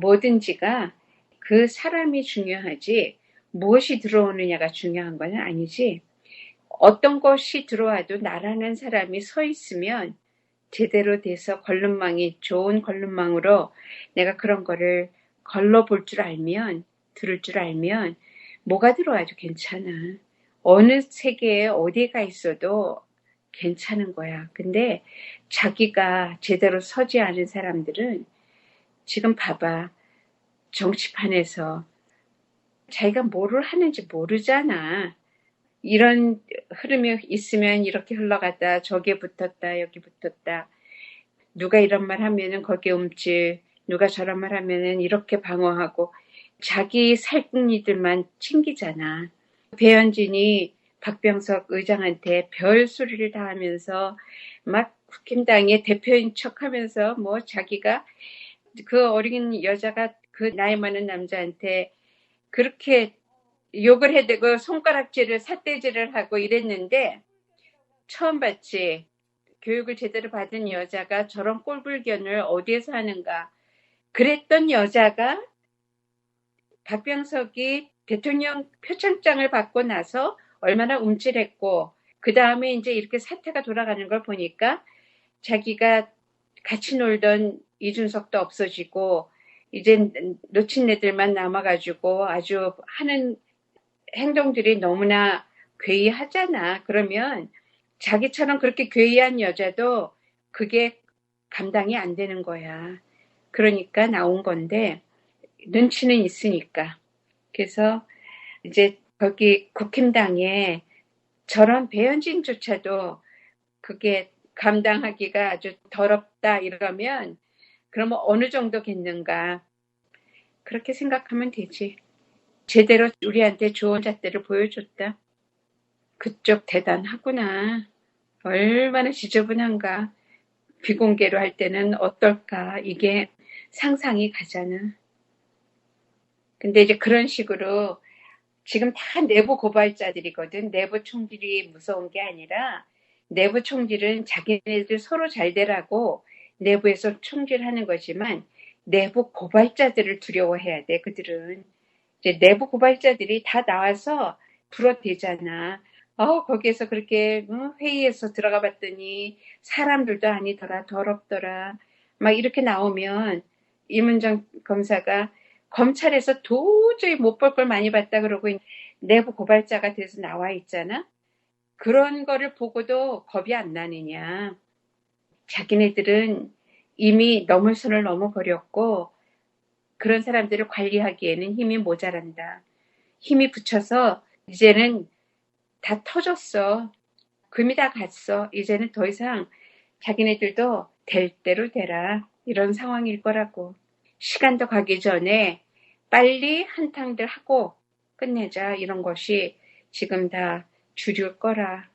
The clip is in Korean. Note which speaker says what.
Speaker 1: 뭐든지가 그 사람이 중요하지 무엇이 들어오느냐가 중요한 건 아니지. 어떤 것이 들어와도 나라는 사람이 서 있으면 제대로 돼서 걸름망이 좋은 걸름망으로 내가 그런 거를 걸러 볼 줄 알면 들을 줄 알면 뭐가 들어와도 괜찮아. 어느 세계에 어디가 있어도 괜찮은 거야. 근데 자기가 제대로 서지 않은 사람들은 지금 봐봐. 정치판에서 자기가 뭐를 하는지 모르잖아. 이런 흐름이 있으면 이렇게 흘러갔다, 저기에 붙었다, 여기 붙었다. 누가 이런 말 하면은 거기에 움찔, 누가 저런 말 하면은 이렇게 방어하고 자기 살궁이들만 챙기잖아. 배현진이 박병석 의장한테 별 소리를 다 하면서 막 국힘당의 대표인 척 하면서 뭐 자기가 그 어린 여자가 그 나이 많은 남자한테 그렇게 욕을 해대고 손가락질을 삿대질을 하고 이랬는데 처음 봤지. 교육을 제대로 받은 여자가 저런 꼴불견을 어디에서 하는가. 그랬던 여자가 박병석이 대통령 표창장을 받고 나서 얼마나 움찔했고 그 다음에 이제 이렇게 사태가 돌아가는 걸 보니까 자기가 같이 놀던 이준석도 없어지고 이제 놓친 애들만 남아가지고 아주 하는 행동들이 너무나 괴이하잖아. 그러면 자기처럼 그렇게 괴이한 여자도 그게 감당이 안 되는 거야. 그러니까 나온 건데 눈치는 있으니까. 그래서 이제 거기 국힘당에 저런 배현진조차도 그게 감당하기가 아주 더럽다 이러면 그러면 어느 정도겠는가 그렇게 생각하면 되지. 제대로 우리한테 좋은 잣대를 보여줬다. 그쪽 대단하구나. 얼마나 지저분한가. 비공개로 할 때는 어떨까. 이게 상상이 가잖아. 근데 이제 그런 식으로 지금 다 내부 고발자들이거든. 내부 총질이 무서운 게 아니라 내부 총질은 자기네들 서로 잘 되라고 내부에서 총질하는 거지만 내부 고발자들을 두려워해야 돼. 그들은 이제 내부 고발자들이 다 나와서 불어대잖아. 어, 거기에서 그렇게 회의에서 들어가 봤더니 사람들도 아니더라, 더럽더라. 막 이렇게 나오면 이문정 검사가 검찰에서 도저히 못 볼 걸 많이 봤다 그러고 내부 고발자가 돼서 나와 있잖아. 그런 거를 보고도 겁이 안 나느냐. 자기네들은 이미 넘을 선을 넘어버렸고 그런 사람들을 관리하기에는 힘이 모자란다. 힘이 붙여서 이제는 다 터졌어. 금이 다 갔어. 이제는 더 이상 자기네들도 될 대로 되라. 이런 상황일 거라고. 시간도 가기 전에 빨리 한탕들 하고 끝내자. 이런 것이 지금 다 주류일 거라.